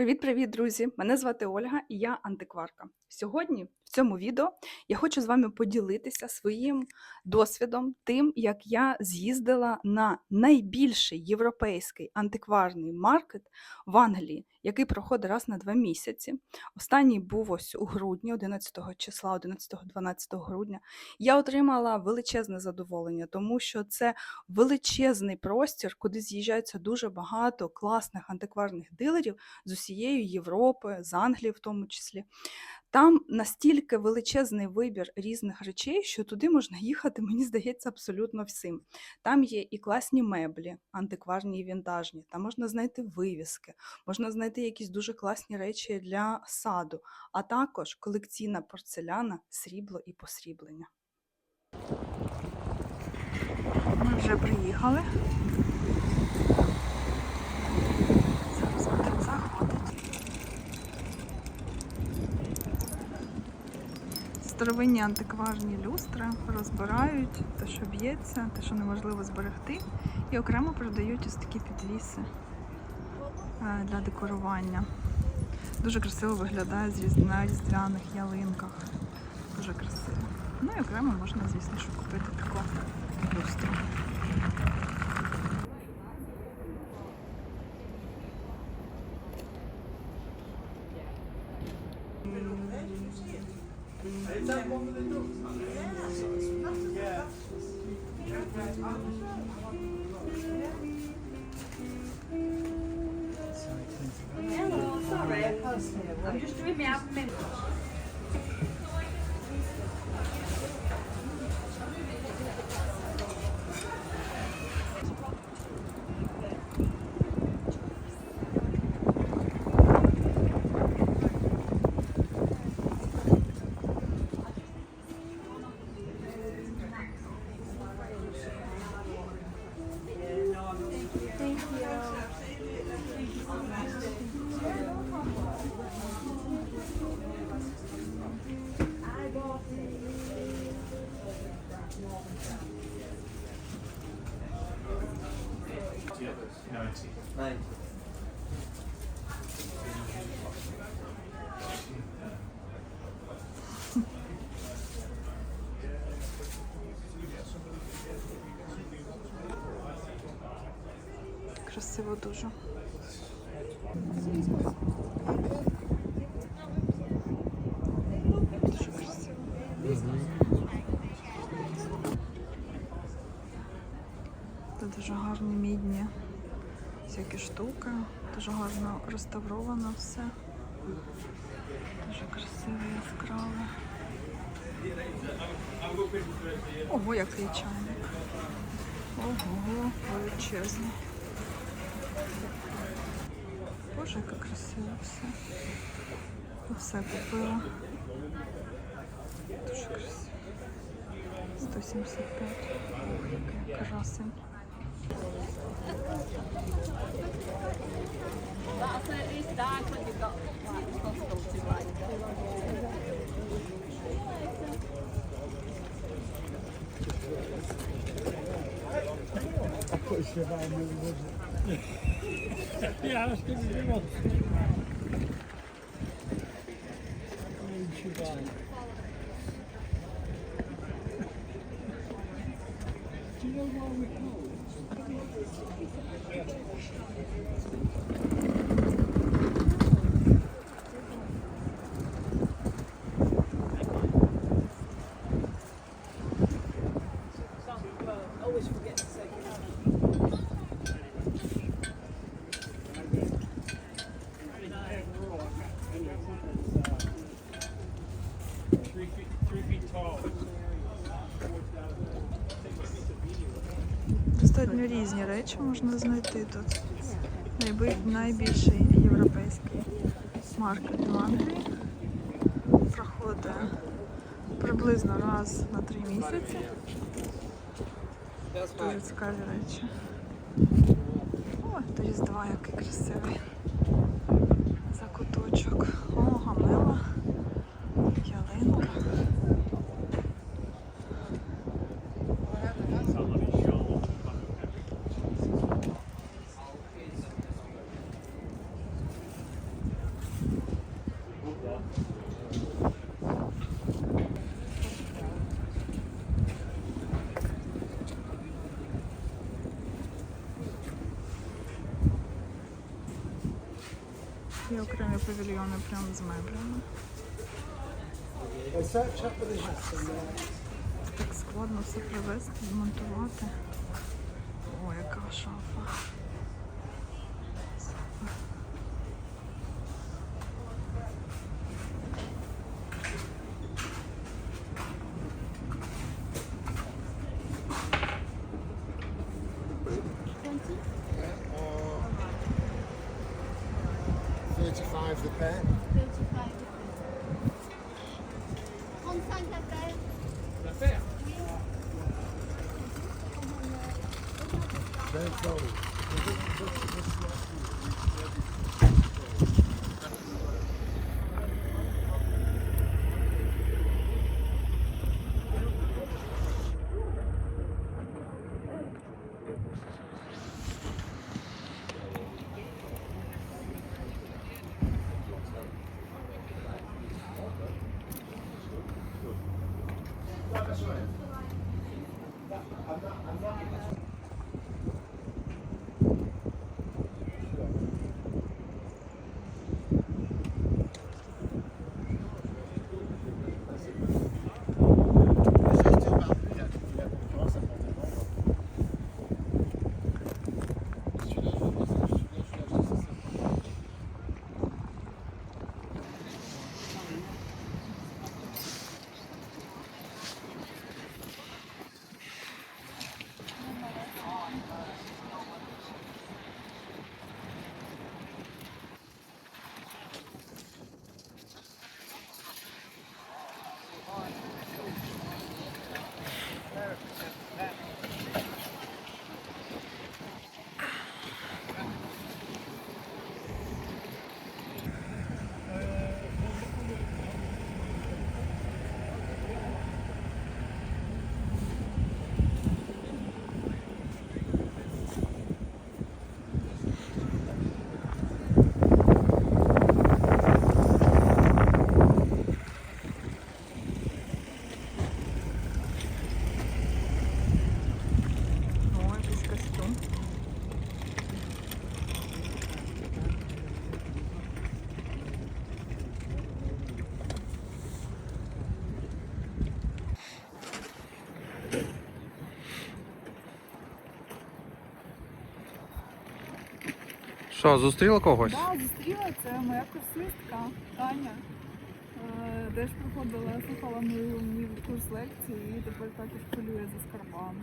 Привіт-привіт, друзі! Мене звати Ольга і я антикварка. Сьогодні цьому відео я хочу з вами поділитися своїм досвідом, тим, як я з'їздила на найбільший європейський антикварний маркет в Англії, який проходить раз на два місяці. Останній був ось у грудні, 11 числа, 11-12 грудня. Я отримала величезне задоволення, тому що це величезний простір, куди з'їжджається дуже багато класних антикварних дилерів з усієї Європи, з Англії в тому числі. Там настільки величезний вибір різних речей, що туди можна їхати, мені здається, абсолютно всім. Там є і класні меблі, антикварні і вінтажні, там можна знайти вивіски, можна знайти якісь дуже класні речі для саду, а також колекційна порцеляна, срібло і посріблення. Ми вже приїхали. Старовинні антикварні люстри розбирають те, що б'ється, те, що неможливо зберегти, і окремо продають ось такі підвіси е, для декорування. Дуже красиво виглядає на різдвяних ялинках. Дуже красиво. Ну і окремо можна, звісно, що купити таку люстру. Hello, sorry, I'm just doing my admin. Красиво дуже. Дуже красиво. Тут дуже гарні мідні всякі штуки. Дуже гарно реставровано все. Дуже красиве, яскраве. Ого, який чайник. Ого, величезний. Боже, яке красиво все. Все купила. Дуже красиво. 175. Ох, який красень. That's ya işte bizim olsun. Do you know why we call it? Різні речі можна знайти тут. Найбільший європейський маркет в Англії проходить приблизно раз на три місяці. Дуже цікаві речі. О, до Різдва який красивий закуточок. О, гамела, Є окремі павільйони прямо з меблями. Так складно все привезти, змонтувати. О, яка шафа. times the pack. Що, зустріла когось? Так, зустріла це моя курсистка Таня. Де Теж проходила, слухала мою курс лекції і тепер також полює за скарбами.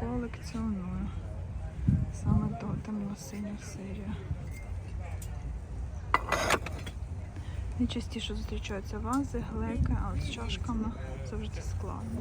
Колекціоную. Саме то темно-синя серія. Найчастіше зустрічаються вази, глеки, а з чашками завжди складно.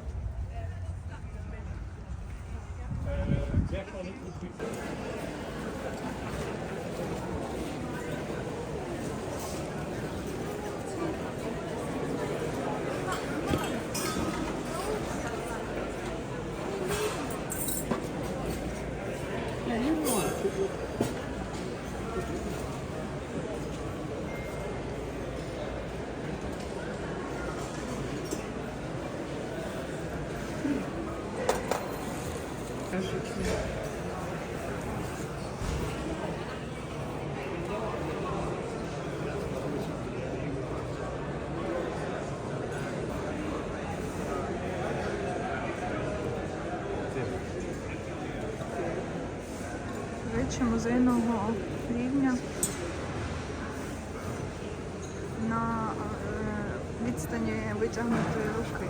Речі музейного рівня на е, відстані витягнутої руки.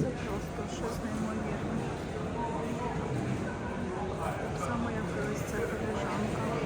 Це просто щось неймовірне. Так само, як і ось ця коліжанка.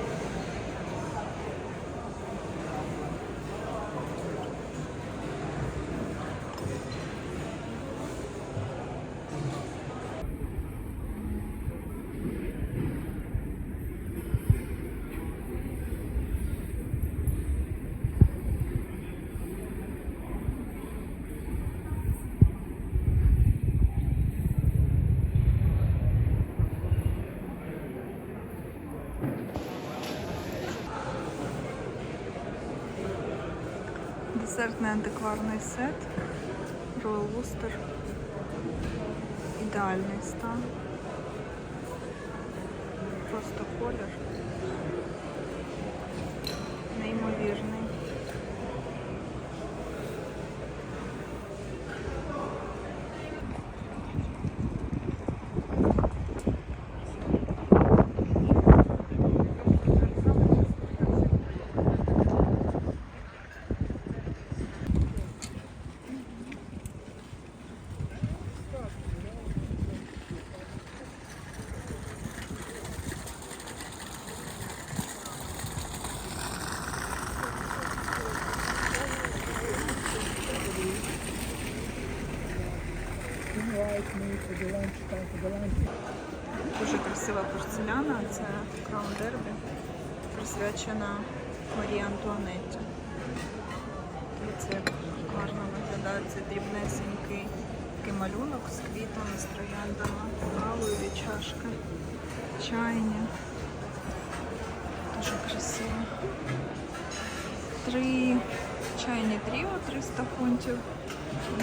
Десертний антикварний сет. Royal Worcester. Ідеальний стан. Просто колір. Неймовірний. Invite me for the lunch time for the lunch. Дуже красива порцеляна. Це Краун Дербі, присвячена Марії Антуанетті. Як гарно виглядає цей дрібнесенький такий малюнок з квітами, з трояндами, кавові чашки, чайні. Дуже красиво. Три чайні тріо 300 фунтів.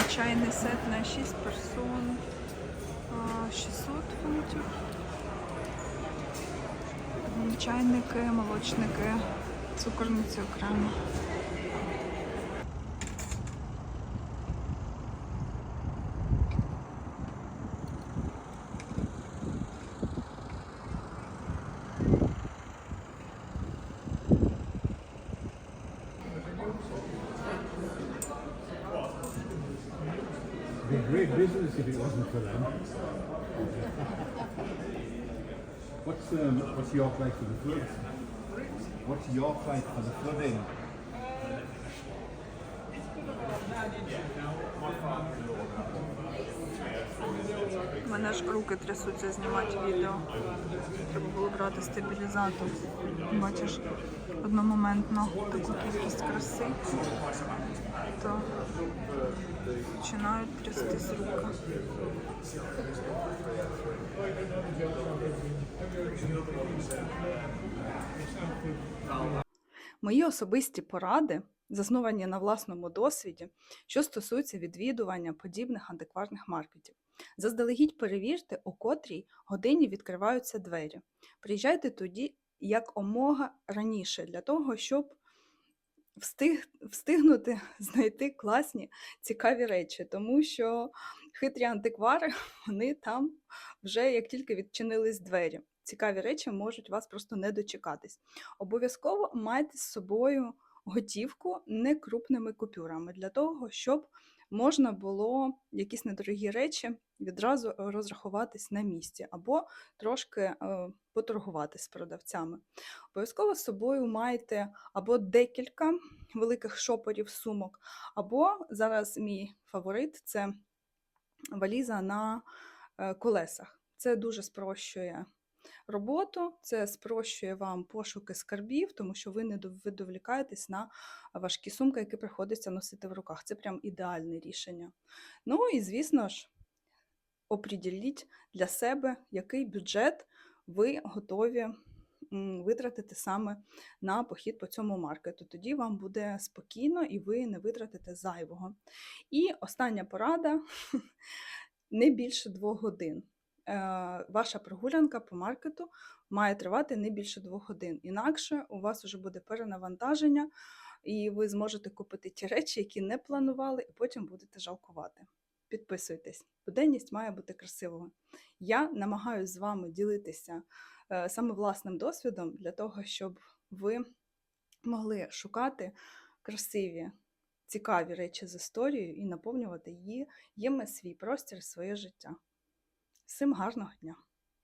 Чайний сет на 6 персон. 600 фунтів. Чайники, молочники, цукорниці окремо. What's um, what's your price for the flood? What's your price for the flooding? У мене ж руки трясуться знімати відео. Треба було брати стабілізатор. Бачиш одномоментно таку кількість краси, то починають трястись руки. Мої особисті поради засновані на власному досвіді, що стосується відвідування подібних антикварних маркетів. Заздалегідь перевірте, у котрій годині відкриваються двері. Приїжджайте тоді як омога раніше, для того, щоб встиг, встигнути знайти класні, цікаві речі, тому що хитрі антиквари, вони там вже як тільки відчинились двері. Цікаві речі можуть вас просто не дочекатись. Обов'язково майте з собою готівку не крупними купюрами для того, щоб можна було якісь недорогі речі відразу розрахуватись на місці або трошки е, поторгуватись з продавцями. Обов'язково з собою майте або декілька великих шопорів сумок, або зараз мій фаворит це валіза на е, колесах. Це дуже спрощує роботу, це спрощує вам пошуки скарбів, тому що ви не дов- на важкі сумки, які приходиться носити в руках. Це прям ідеальне рішення. Ну і звісно ж, оприділіть для себе, який бюджет ви готові витратити саме на похід по цьому маркету. Тоді вам буде спокійно і ви не витратите зайвого. І остання порада не більше двох годин. Е, Ваша прогулянка по маркету має тривати не більше двох годин. Інакше у вас вже буде перенавантаження, і ви зможете купити ті речі, які не планували, і потім будете жалкувати. Підписуйтесь. Буденність має бути красивою. Я намагаюся з вами ділитися е, саме власним досвідом для того, щоб ви могли шукати красиві, цікаві речі з історією і наповнювати її, їми свій простір, своє життя. Всім гарного дня!